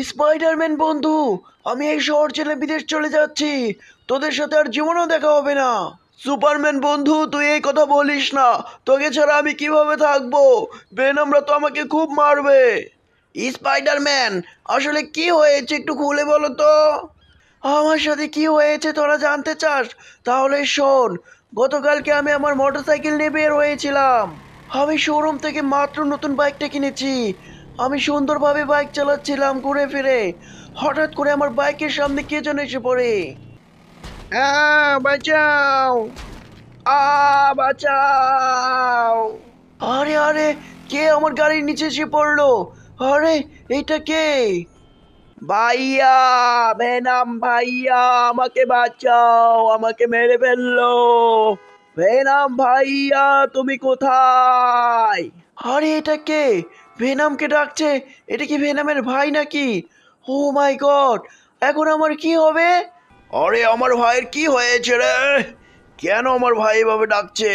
Spiderman বন্ধু, আমি এই শহর ছেড়ে বিদেশ চলে যাচ্ছি। তোদের সাথে আর জীবনেও দেখা হবে না। সুপারম্যান বন্ধু, তুই এই কথা বলিস না। তোকে ছাড়া আমি কীভাবে থাকব? বেনামরা তো আমাকে খুব মারবে। স্পাইডারম্যান, আসলে কি হয়েছে একটু খুলে বলো তো? আমার সাথে কি হয়েছে তোরা জানতে চাস? তাহলে শোন, গতকালকে আমি আমার মোটরসাইকেল নিয়ে বের হয়েছিলাম। আমি শোরুম থেকে মাত্র নতুন বাইকটা কিনেছি। আমি সুন্দরভাবে বাইক চালাচ্ছিলাম ঘুরে ফিরে। হঠাৎ করে আমার বাইকের সামনে কে যেন এসে পড়ে। বাঁচাও। আ বাঁচাও। আরে আরে কে আমার গাড়ির নিচে এসে পড়ল? আরে এইটা কে? ভাইয়া বেনাম ভাইয়া আমাকে বাঁচাও আমাকে মেরে ফেলল। ভেনাম ভাইয়া তুমি কোথায়? আরে এটা কে? ভেনামকে ডাকছে। এটা কি ভেনামের ভাই নাকি? ও মাই গড এখন আমার কি হবে? আরে আমার ভাইয়ের কি হয়েছে রে? কেন আমার ভাই এভাবে ডাকছে?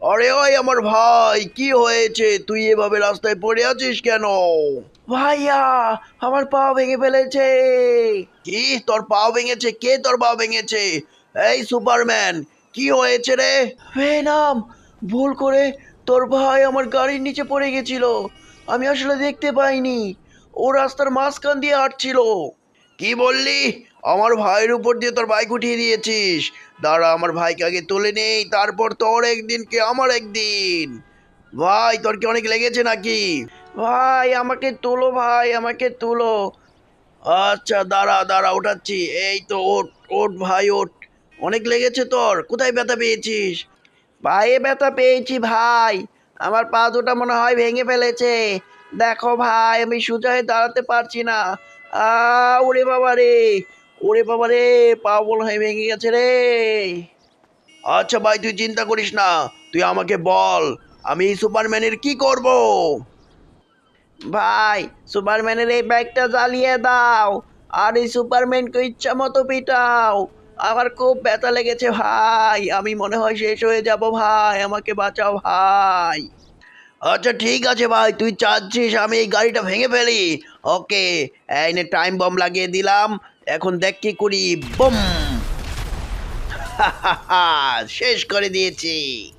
আরে ওই আমার ভাই কি হয়েছে? তুই এভাবে রাস্তায় পড়ে আছিস কেন? ভাইয়া আমার পা ভেঙে ফেলেছে। কি? তোর পা ভেঙেছে? কে তোর পা ভেঙেছে? এই সুপারম্যান কি হয়েছে রে? ভেনাম ভুল করে তোর ভাই আমার গাড়ির নিচে পড়ে গেছিল। আমি আসলে দেখতে পাইনি। ও রাস্তার মাঝখান দিয়ে হাঁটছিল। কি বললি? আমার ভাইয়ের উপর দিয়ে তোর বাইক উঠিয়ে দিয়েছিস। দাঁড়া আমার ভাইকে আগে তুলে নেই তারপর তোর একদিন কে আমার একদিন। ভাই তোর কি অনেক লেগেছে নাকি? ভাই আমাকে তুলো ভাই আমাকে তুলো। আচ্ছা দাঁড়া দাঁড়া ওঠাচ্ছি এই তো ওট ওট ভাই ওট অনেক লেগেছে তোর কোথায় ব্যথা পেয়েছিস? পায়ে ব্যথা পেয়েছি ভাই। আমার পা দুটা মনে হয় ভেঙে ফেলেছে। দেখো ভাই, আমি সোজা হয়ে দাঁড়াতে পারছি না। ওরে বাবা রে, ওরে বাবা রে, পা মনে হয় ভেঙে গেছে রে। আচ্ছা ভাই, তুই চিন্তা করিস না, তুই আমাকে বল, আমি সুপারম্যানের কি করব? ভাই, সুপারম্যানের এই ব্যাগটা জ্বালিয়ে দাও, আর এই সুপারম্যানকে ইচ্ছা মতো পিটাও। আমার খুব ব্যথা লেগেছে ভাই। আমি মনে হয় শেষ হয়ে যাব ভাই। আমাকে বাঁচাও ভাই। আচ্ছা ঠিক আছে ভাই, তুই চাচ্ছিস আমি এই গাড়িটা ভেঙে ফেলি। ওকে, এই টাইম বম লাগিয়ে দিলাম। এখন দেখ কি করি। বম শেষ করে দিয়েছি।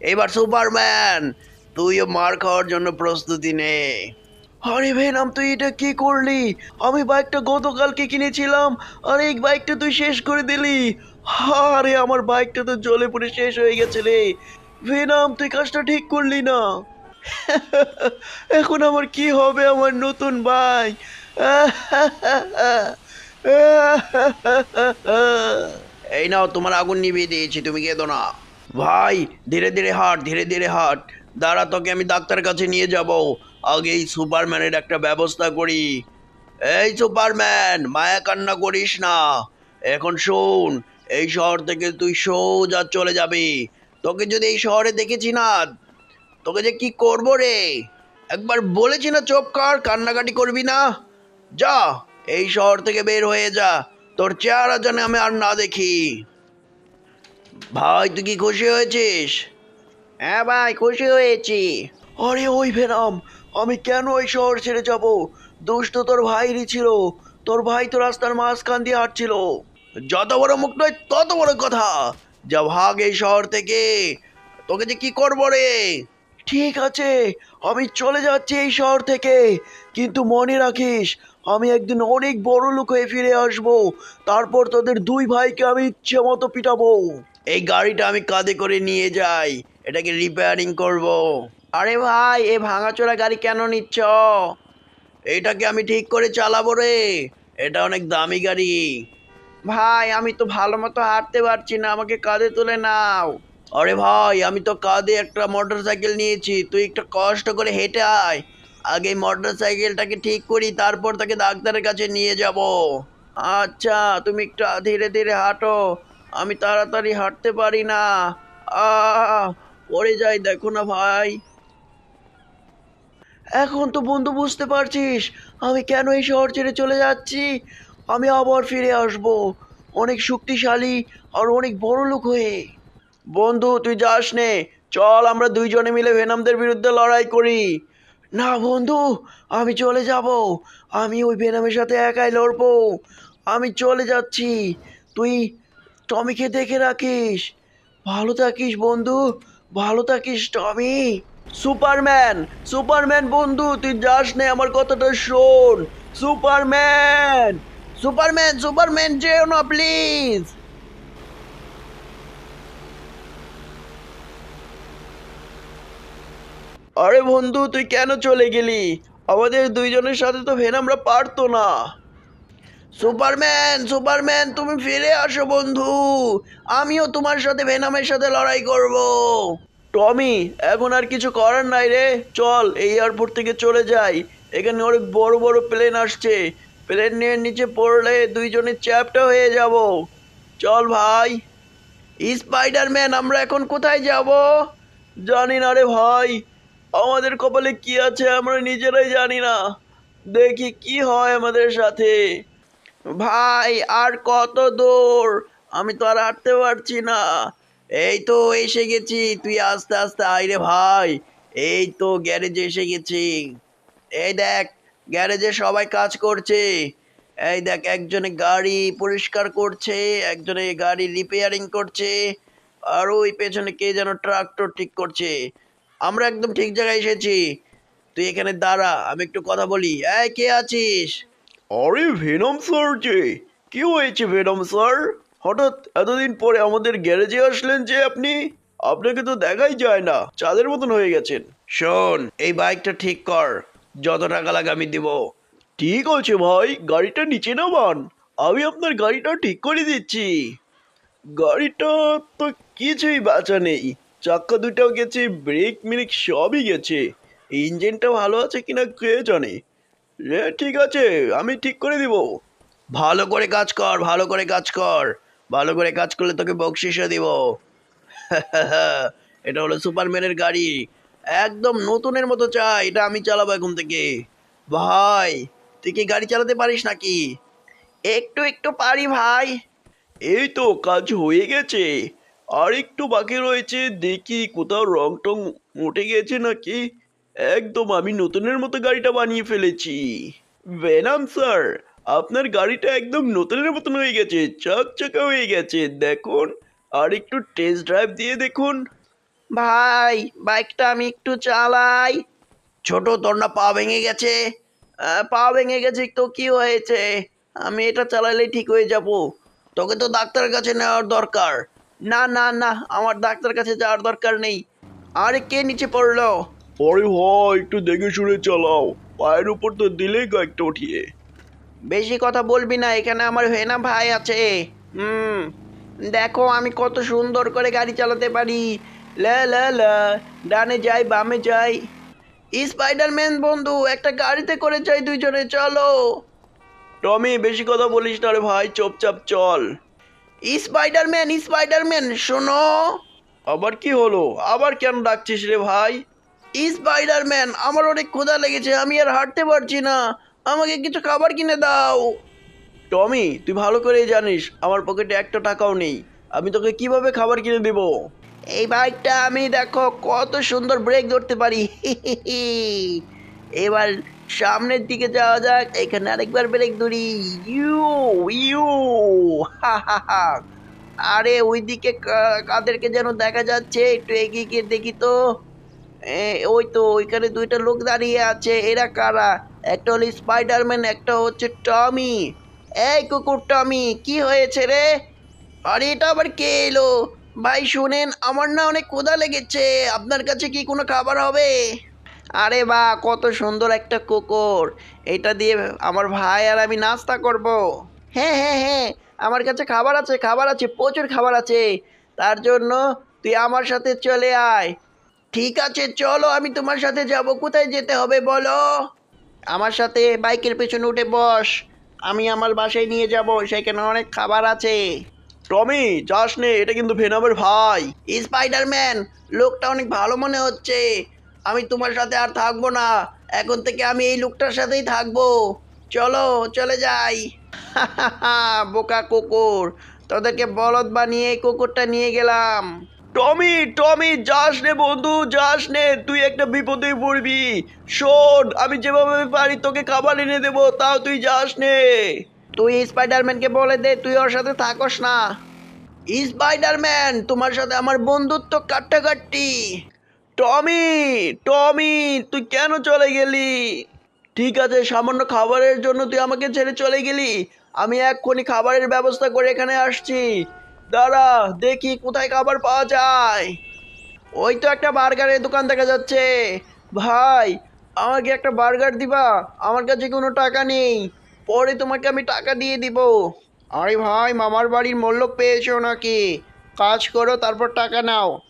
এবার সুপারম্যান তুইও মার খাওয়ার জন্য প্রস্তুতি নে। আরে ভেনাম তুই এটা কি করলি? আমি বাইকটা গতকালকে কিনেছিলাম, আর এই বাইকটা তুই শেষ করে দিলি। আরে, আমার বাইকটা তো জ্বলে পড়ে শেষ হয়ে গেছে রে। ভেনাম তুই কাজটা ঠিক করলি না। এখন আমার কি হবে আমার নতুন বাইক এই নাও, তোমার আগুন নিভিয়ে দিয়েছি, তুমি কেঁদো না। ভাই, ধীরে ধীরে হাট, ধীরে ধীরে হাট। দাঁড়া, তোকে আমি ডাক্তার কাছে নিয়ে যাব। আগে এই সুপারম্যানের একটা ব্যবস্থা করি। এই সুপারম্যান, মায়া কান্না করিস না। এখন শোন, এই শহর থেকে তুই সোজা চলে যাবি। তোকে যদি এই শহরে দেখেছি না, তোকে যে কি করব রে? একবার বলেছি না চোপ কর, কান্নাকাটি করবি না? যা, এই শহর থেকে বের হয়ে যা। তোর চেহারা যেন আমি আর না দেখি। ভাই, তুই কি খুশি হয়েছিস? হ্যাঁ ভাই, খুশি হয়েছি। আরে ওই ভেনাম আমি কেন ওই শহর ছেড়ে যাব? দোষ তো তোর ভাইরই ছিল। তোর ভাই তো রাস্তার মাঝখান দিয়ে হাঁটছিল। যত বড় মুখ নয়, তত বড় কথা। যা ভাগ এই শহর থেকে। তোকে যে কি করব রে? ঠিক আছে, আমি চলে যাচ্ছি এই শহর থেকে। কিন্তু মনে রাখিস, আমি একদিন অনেক বড় লোক হয়ে ফিরে আসব। তারপর তোদের দুই ভাইকে আমি ইচ্ছে মতো পিটাবো। এই গাড়িটা আমি কাঁধে করে নিয়ে যাই। এটাকে রিপেয়ারিং করব। আরে ভাই, এ ভাঙাচোরা গাড়ি কেন নিচ্ছ? এটাকে আমি ঠিক করে চালাবো রে। এটা অনেক দামি গাড়ি। ভাই, আমি তো ভালো মতো হাঁটতে পারছি না, আমাকে কাঁধে তুলে নাও। আরে ভাই, আমি তো কাঁধে একটা মোটর সাইকেল নিয়েছি, তুই একটু কষ্ট করে হেঁটে আয়। আগে মোটর সাইকেলটাকে ঠিক করি, তারপর তাকে ডাক্তারের কাছে নিয়ে যাব। আচ্ছা তুমি একটু ধীরে ধীরে হাঁটো, আমি তাড়াতাড়ি হাঁটতে পারি না। আ পড়ে যাই, দেখো না ভাই। এখন তো বন্ধু বুঝতে পারছিস, আমি কেন এই শহর ছেড়ে চলে যাচ্ছি? আমি আবার ফিরে আসব, অনেক শক্তিশালী আর অনেক বড় লোক হয়ে। বন্ধু, তুই যাস নে, চল আমরা দুইজনে মিলে ভেনামদের বিরুদ্ধে লড়াই করি। না বন্ধু, আমি চলে যাব, আমি ওই বেনামের সাথে একাই লড়বো, আমি চলে যাচ্ছি, তুই টমিকে দেখে রাখিস। ভালো থাকিস বন্ধু, ভালো থাকিস টমি। সুপারম্যান সুপারম্যান বন্ধু, তুই যাস নে, আমার কথাটা শোন। সুপারম্যান সুপারম্যান সুপারম্যান, যেও না, প্লিজ। আরে বন্ধু, তুই কেন চলে গেলি? আমাদের দুইজনের সাথে তো ভেনামরা পারতো না। সুপারম্যান সুপারম্যান, তুমি ফিরে আসো বন্ধু। আমিও তোমার সাথে ভেনামের সাথে লড়াই করব। টমি, এখন আর কিছু করার নাই রে। চল, এই এয়ারপোর্ট থেকে চলে যাই। এখানে অনেক বড় বড় প্লেন আসছে। প্লেন নিয়ে নিচে পড়লে দুইজনের চ্যাপটা হয়ে যাব। চল ভাই। স্পাইডারম্যান আমরা এখন কোথায় যাব? জানি না রে ভাই। আমাদের কপালে কি আছে আমরা নিজেরাই জানি না। দেখি কি হয় আমাদের সাথে। ভাই, আর কত দূর? আমি তো আর হাঁটতে পারছি না। এই তো এসে গেছি, তুই আস্তে আস্তে আয় রে ভাই। এই তো গ্যারেজে এসে গেছি। এই দেখ, গ্যারেজে সবাই কাজ করছে। এই দেখ, একজনে গাড়ি পরিষ্কার করছে, একজনে গাড়ি রিপেয়ারিং করছে, আর ওই পেছনে কে যেন ট্রাক্টর ঠিক করছে। আমরা একদম ঠিক জায়গায় এসেছি। তুই এখানে দাঁড়া, আমি একটু কথা বলি। এই, কে আছিস? আরে ভেনম স্যার যে। কি হয়েছে ভেনম স্যার হঠাৎ এতদিন পরে আমাদের গ্যারেজে আসলেন যে আপনি আপনাকে তো দেখাই যায় না চাঁদের মতন হয়ে গেছেন। শোন এই বাইকটা ঠিক কর যত টাকা লাগে আমি দিব। ঠিক আছে ভাই গাড়িটা নিচে নামান আমি আপনার গাড়িটা ঠিক করে দিচ্ছি। গাড়িটা তো কিছুই বাঁচা নেই চাক্কা দুটাও গেছে ব্রেক মিরিক সবই গেছে। ইঞ্জিনটা ভালো আছে কিনা কে জানে। ঠিক আছে আমি ঠিক করে দিব। ভালো করে কাজ কর ভালো করে কাজ কর। ভালো করে কাজ করলে তোকে বকশিসও দিব। এটা হলো সুপারম্যানের গাড়ি। একদম নতুনের মতো চাই এটা আমি চালাবো এখন থেকে। ভাই, তুই কি গাড়ি চালাতে পারিস নাকি? একটু একটু পারি ভাই। এই তো কাজ হয়ে গেছে। আর একটু বাকি রয়েছে, দেখি কোথাও রং টং উঠে গেছে নাকি? একদম আমি নতুনের মতো গাড়িটা বানিয়ে ফেলেছি। বেনাম স্যার আপনার গাড়িটা একদম নতুনের মতন হয়ে গেছে চকচকা হয়ে গেছে দেখুন। আর একটু টেস্ট ড্রাইভ দিয়ে দেখুন। ভাই বাইকটা আমি একটু চালাই। ছোট তোর না পা ভেঙে গেছে। আহ, পা ভেঙে গেছে তো কি হয়েছে? আমি এটা চালালে ঠিক হয়ে যাব। তোকে তো ডাক্তারের কাছে নেওয়ার দরকার। না না না আমার ডাক্তার কাছে যাওয়ার দরকার নেই। আরে কে নিচে পড়ল? আরে ভাই একটু দেখে শুনে চালাও। পায়ের উপর তো দিলেই গাড়িটা উঠিয়ে বেশি কথা বলবি না, এখানে আমার হেনা ভাই আছে। হুম, দেখো আমি কত সুন্দর করে গাড়ি চালাতে পারি। ডানে যাই, বামে যাই। স্পাইডারম্যান বন্ধু, একটা গাড়িতে করে যাই দুইজনে, চলো। টমি, বেশি কথা বলিস না রে ভাই চুপচাপ চল। স্পাইডারম্যান স্পাইডারম্যান শোনো। আবার কি হলো? আবার কেন ডাকছিস রে ভাই? স্পাইডারম্যান আমার অনেক ক্ষুধা লেগেছে, আমি আর হাঁটতে পারছি না। আমাকে কিছু খাবার কিনে দাও। টমি, তুই ভালো করেই জানিস, আমার পকেটে একটা টাকাও নেই। আমি তোকে কীভাবে খাবার কিনে দেব? এই বাইকটা আমি, দেখো, কত সুন্দর ব্রেক ধরতে পারি। এবার সামনের দিকে যাওয়া যাক, এখানে আরেকবার ব্রেক ধরি। ইউ ইউ, হা হা হা। আরে, ওইদিকে কাদেরকে যেন দেখা যাচ্ছে, একটু এগিয়ে গিয়ে দেখি তো। ওই তো, ওইখানে দুইটা লোক দাঁড়িয়ে আছে, এরা কারা? একটা হলো স্পাইডারম্যান একটা হচ্ছে টমি এই কুকুর টমি কি হয়েছে রে? আরে, এটা আবার কে এলো? ভাই, শুনেন, আমার না অনেক ক্ষুধা লেগেছে। আপনার কাছে কি কোনো খাবার হবে? আরে বা, কত সুন্দর একটা কুকুর। এটা দিয়ে আমার ভাই আর আমি নাস্তা করব। হ্যাঁ হ্যাঁ হ্যাঁ আমার কাছে খাবার আছে খাবার আছে, প্রচুর খাবার আছে। তার জন্য তুই আমার সাথে চলে আয়। ঠিক আছে, চলো, আমি তোমার সাথে যাব। কোথায় যেতে হবে বলো? আমার সাথে বাইকের পেছনে উঠে বস। আমি আমার বাসায় নিয়ে যাব সেখানে অনেক খাবার আছে। টমি যাস নে এটা কিন্তু ভেনামের ভাই। স্পাইডারম্যান লোকটা অনেক ভালো মনে হচ্ছে। আমি তোমার সাথে আর থাকব না এখন থেকে আমি এই লোকটার সাথেই থাকব। চলো চলে যাই। বোকা কুকুর তোদেরকে বলদ বানিয়ে এই কুকুরটা নিয়ে গেলাম। টমি টমি, যাস নে বন্ধু, যাস নে। তুই একটা বিপদে পড়বি। শোন, আমি যেভাবে পারি তোকে খাবার এনে দেবো, তাও তুই যাস নে। তুই স্পাইডারম্যানকে বলে দে, তুই ওর সাথে থাকস না। স্পাইডারম্যান, তোমার সাথে আমার বন্ধুত্ব কাট্টাকাট্টি টমি টমি, তুই কেন চলে গেলি? ঠিক আছে, সামান্য খাবারের জন্য তুই আমাকে ছেড়ে চলে গেলি। আমি এক্ষুনি খাবারের ব্যবস্থা করে এখানে আসছি। দাঁড়া, দেখি কোথায় খাবার পাওয়া যায়। ওই তো একটা বার্গারের দোকান দেখা যাচ্ছে। ভাই, আমাকে একটা বার্গার দিবা, আমার কাছে কোনো টাকা নেই। পরে তোমাকে আমি টাকা দিয়ে দিব। আরে ভাই, মামার বাড়ির মল্লক পেয়েছ নাকি? কাজ করো, তারপর টাকা নাও।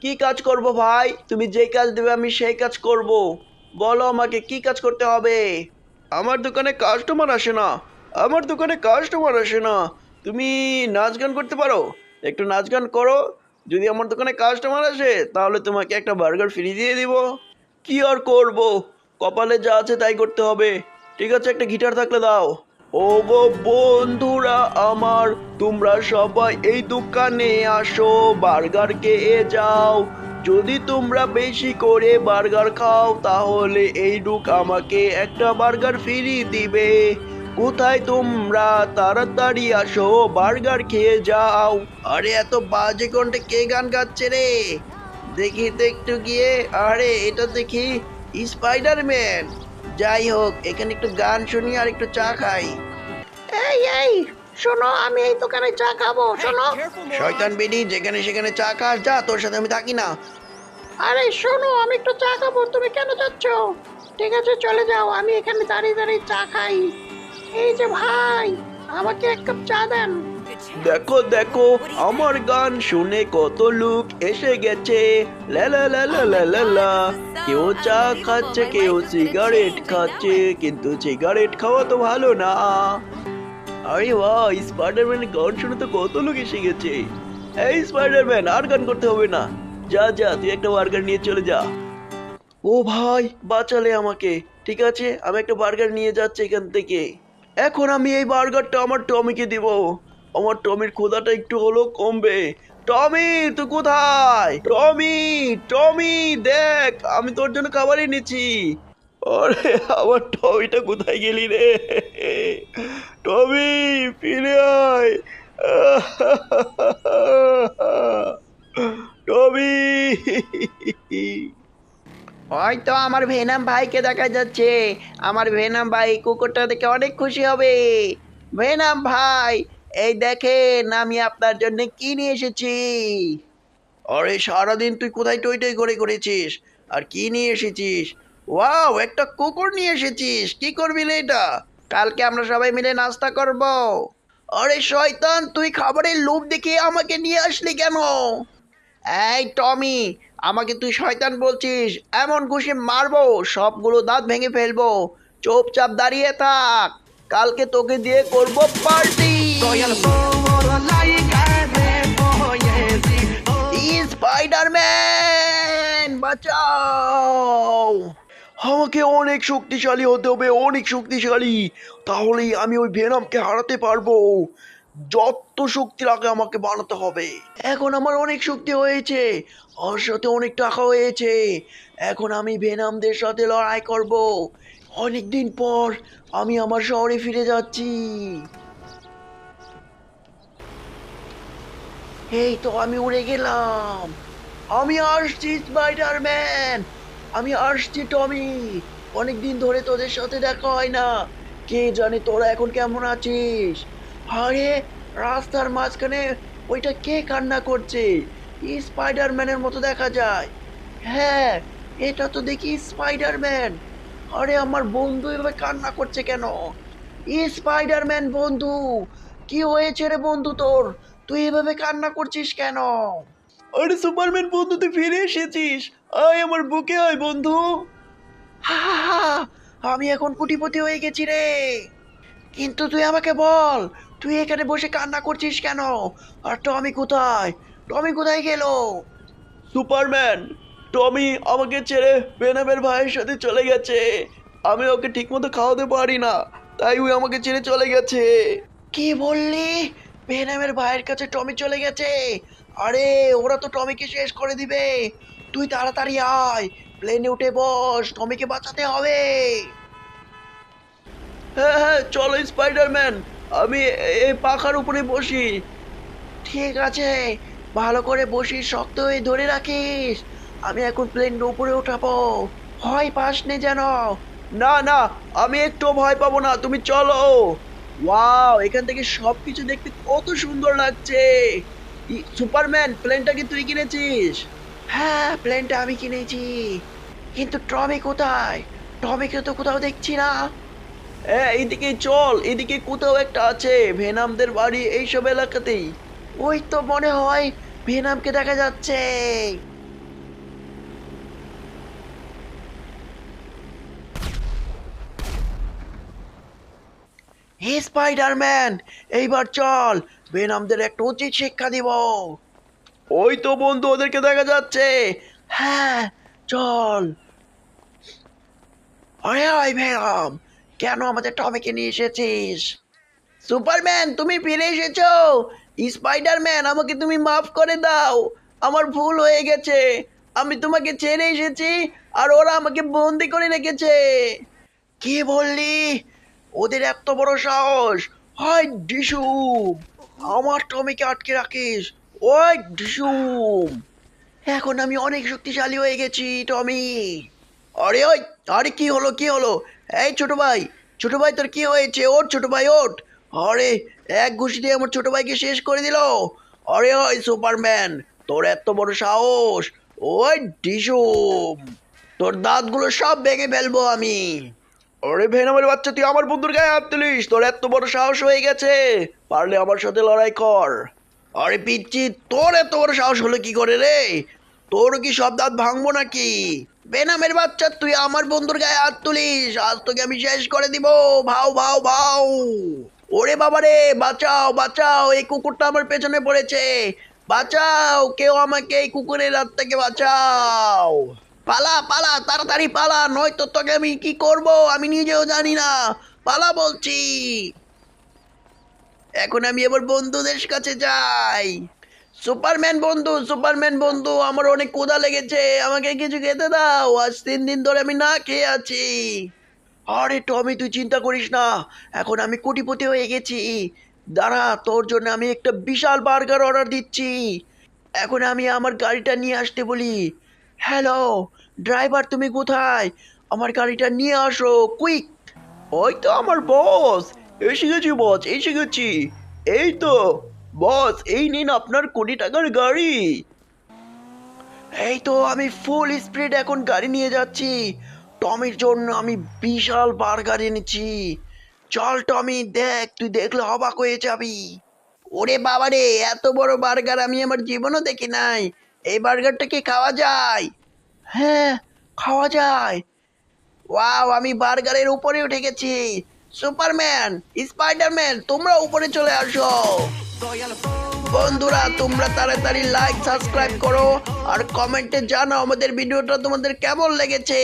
কি কাজ করব ভাই? তুমি যেই কাজ দেবে, আমি সেই কাজ করব। বলো আমাকে, কি কাজ করতে হবে? আমার দোকানে কাস্টমার আসে না। আমার দোকানে কাস্টমার আসে না। তুমি নাচ গান করতে পারো? একটু নাচ গান করো। যদি আমার দোকানে কাস্টমার আসে, তাহলে তোমাকে একটা বার্গার ফ্রি দিয়ে দিব। কি আর করব? কপালে যা আছে তাই করতে হবে। ঠিক আছে, একটা গিটার থাকলে দাও। ও গো বন্ধুরা আমার, তোমরা সবাই এই দোকানে আসো বার্গার খেয়ে যাও। যদি তোমরা বেশি করে বার্গার খাও, তাহলে এই ডুক আমাকে একটা বার্গার ফ্রি দিবে। কোথায় তোমরা? তাড়াতাড়ি আসো বার্গার খেয়ে যাও। আরে এত বাজে কণ্ঠে কে গান গাচ্ছে রে? দেখি তো একটু গিয়ে। আরে এটা দেখি স্পাইডারম্যান যাই হোক এখানে একটু গান শুনি আর একটু চা খাই। এই এই শোনো আমি এই দোকানে চা খাব শোনো। শয়তান বেডি যেখানে সেখানে চা খাস যা তোর সাথে আমি থাকি না। আরে শোনো আমি একটু চা খাব তুমি কেন যাচ্ছ? ঠিক আছে চলে যাও আমি এখানে দাঁড়িয়ে দাঁড়িয়ে চা খাই। এই যে ভাই, আমাকে এক কাপ চা দেন। দেখো দেখো, আমার গান শুনে কত লোক এসে গেছে। কেউ চা খাচ্ছে, কেউ সিগারেট খাচ্ছে, কিন্তু সিগারেট খাওয়া তো ভালো না। আরে বাহ স্পাইডারম্যানের গান শুনে তো কত লোক এসে গেছে। এই স্পাইডারম্যান আর গান করতে হবে না। যা যা, তুই একটা বার্গার নিয়ে চলে যা। ও ভাই, বাঁচালে আমাকে। ঠিক আছে, আমি একটা বার্গার নিয়ে যাচ্ছি এখান থেকে। এখন আমি এই বার্গারটা আমার টমিকে দিব। আমার টমির ক্ষুধাটা একটু হলেও কমবে। টমি, তুই কোথায়? টমি টমি, দেখ, আমি তোর জন্য খাবার এনেছি আরে, আমার টমিটা কোথায় গেলি রে? টমি, ফিরে আয়। টমি। হয়তো আমার ভেনাম ভাইকে দেখা যাচ্ছে। আমার ভেনাম ভাই কুকুরটা দেখে অনেক খুশি হবে। ভেনাম ভাই, এই দেখেন, আমি আপনার জন্য কি নিয়ে এসেছি? আরে, সারাদিন তুই কোথায় টই টই করে করেছিস? আর কি নিয়ে এসেছিস? ওয়াও, একটা কুকুর নিয়ে এসেছিস। কি করবি রে এটা? কালকে আমরা সবাই মিলে নাস্তা করব। আরে, শয়তান, তুই খাবারের লোভ দেখে আমাকে নিয়ে আসলি কেন? এই টমি আমাকে তুই শয়তান বলছিস। এমন ঘুষে মারবো সবগুলো দাঁত ভেঙে ফেলব। চুপচাপ দাঁড়িয়ে থাক কালকে তোকে দিয়ে করব পার্টি। স্পাইডারম্যান বাঁচাও। আমাকে অনেক শক্তিশালী হতে হবে অনেক শক্তিশালী। তাহলেই আমি ওই ভেনামকে হারাতে পারব। যত শক্তি লাগে আমাকে বানাতে হবে। এখন আমার অনেক শক্তি হয়েছে। ওর সাথে অনেক টাকা হয়েছে। এখন আমি ভেনামদের সাথে লড়াই করব। অনেক দিন পর আমি আমার শহরে ফিরে যাচ্ছি। এই তো আমি উড়ে গেলাম। আমি আসছি স্পাইডারম্যান আমি আসছি টমি অনেক দিন ধরে তোদের সাথে দেখা হয় না। কে জানে তোরা এখন কেমন আছিস? আরে রাস্তার মাঝখানে ওইটা কে কান্না করছে? স্পাইডারম্যানের মতো দেখা যায়। হ্যাঁ এটা তো দেখি স্পাইডারম্যান আরে আমার বন্ধু এভাবে কান্না করছে কেন? স্পাইডারম্যান বন্ধু কি হয়েছে রে বন্ধু তোর? তুই এভাবে কান্না করছিস কেন? আরে সুপারম্যান বন্ধু তুই ফিরে এসেছিস। আয় আমার বুকে আয় বন্ধু। হা হা আমি এখন কোটিপতি হয়ে গেছি রে। কিন্তু তুই আমাকে বল তুই এখানে বসে কান্না করছিস কেন? আর টমি কোথায়? টমি কোথায় গেল? সুপারম্যান টমি আমাকে ছেড়ে বেনামের ভাইয়ের সাথে চলে গেছে। আমি ওকে ঠিকমতো খাওয়াতে পারি না তাই ওই আমাকে ছেড়ে চলে গেছে। কি বললি? বেনামের ভাইয়ের কাছে টমি চলে গেছে? আরে ওরা তো টমিকে শেষ করে দিবে। তুই তাড়াতাড়ি আয় প্লেনে উঠে বস টমিকে বাঁচাতে হবে। হ্যাঁ হ্যাঁ চলো স্পাইডারম্যান। আমি এই পাখার উপরে বসি। ঠিক আছে, ভালো করে বসিস শক্ত হয়ে ধরে রাখিস। আমি এখন প্লেন উপরে উঠাবো। ভয় পাস নে যেন। না না, আমি একটু ভয় পাবো না, তুমি চলো। ওয়াও, এখান থেকে সবকিছু দেখতে কত সুন্দর লাগছে। সুপারম্যান প্লেনটা কি তুই কিনেছিস? হ্যাঁ প্লেনটা আমি কিনেছি। কিন্তু ট্রমে কোথায়? টমিকে তো কোথাও দেখছি না। হ্যাঁ এইদিকে চল এদিকে কোথাও একটা আছে ভেনামদের বাড়ি এইসব এলাকাতেই। ওই তো মনে হয় ভেনামকে দেখা যাচ্ছে। হে স্পাইডারম্যান এইবার চল ভেনামদের একটা উচিত শিক্ষা দিব। ওই তো বন্ধু ওদেরকে দেখা যাচ্ছে। হ্যাঁ চল। আরে আয় ভেনাম কেন আমাদের টমিকে নিয়ে এসেছিস? সুপারম্যান, তুমি ফিরে এসেছ। স্পাইডারম্যান, আমাকে তুমি মাফ করে দাও। আমার ভুল হয়ে গেছে। আমি তোমাকে ছেড়ে এসেছি আর ওরা আমাকে বন্দি করে রেখেছে। কি বললি? ওদের এত বড় সাহস। হয় ডিসুম, আমার টমিকে আটকে রাখিস। ওই ডিসুম। এখন আমি অনেক শক্তিশালী হয়ে গেছি, টমি। আরে ওই, আরে কি হলো কি হলো? এই ছোট ভাই ছোট ভাই তোর কি হয়েছে? ওঠ ছোট ভাই, ওঠ। আরে, এক ঘুষি দিয়ে আমার ছোট ভাইকে শেষ করে দিল। আরে ওই সুপারম্যান, তোর এত বড় সাহস। ওই ডিসুম, তোর দাঁতগুলো সব ভেঙে ফেলব আমি। আরে ভেনামের বাচ্চা, তুই আমার বন্ধুর গায়ে হাত তুলিস। তোর এত বড় সাহস হয়ে গেছে। পারলে আমার সাথে লড়াই কর। আরে পিচ্ছি তোর এত বড় সাহস হলো কি করে রে? তোর কি সব দাঁত ভাঙবো নাকি? বেনামের বাচ্চা, তুই আমার বন্ধুর গায়ে হাত তুলিস। আজ তোকে আমি শেষ করে দিব। ভাও ভাও ভাও। ওরে বাবা রে, বাঁচাও বাঁচাও, এই কুকুরটা আমার পেছনে পড়েছে। বাঁচাও, কেউ আমাকে এই কুকুরের হাত থেকে বাঁচাও। পালা পালা, তাড়াতাড়ি পালা, নয়তো তোকে আমি কি করব, আমি নিজেও জানি না। পালা বলছি। এখন আমি এবার বন্ধুদের কাছে যাই। সুপারম্যান বন্ধু সুপারম্যান বন্ধু, আমার অনেক ক্ষুধা লেগেছে, আমাকে কিছু খেতে দাও, আজ তিন দিন ধরে আমি না খেয়ে আছি। আরে টমি, তুই চিন্তা করিস না, এখন আমি কোটিপতি হয়ে গেছি। দাঁড়া, তোর জন্য আমি একটা বিশাল বার্গার অর্ডার দিচ্ছি। এখন আমি আমার গাড়িটা নিয়ে আসতে বলি। হ্যালো, ড্রাইভার, তুমি কোথায়? আমার গাড়িটা নিয়ে আসো, কুইক। ওই তো আমার বস, এসে গেছি বস, এসে গেছি। এই তো। বস, এই নিন আপনার কোটি টাকার গাড়ি। এই তো আমি ফুল স্পিড এখন গাড়ি নিয়ে যাচ্ছি। টমির জন্য আমি বিশাল বার্গার এনেছি। চল টমি, দেখ, তুই দেখলে অবাক হয়ে যাবি। ওরে বাবা রে এত বড় বার্গার আমি আমার জীবনও দেখি নাই। এই বার্গারটা কি খাওয়া যায়? হ্যাঁ খাওয়া যায়। ওয়াও, আমি বার্গারের উপরে উঠে গেছি সুপারম্যান, স্পাইডারম্যান, তোমরা উপরে চলে আসো। বন্ধুরা, তোমরা তাড়াতাড়ি লাইক সাবস্ক্রাইব করো আর কমেন্টে জানাও আমাদের ভিডিওটা তোমাদের কেমন লেগেছে।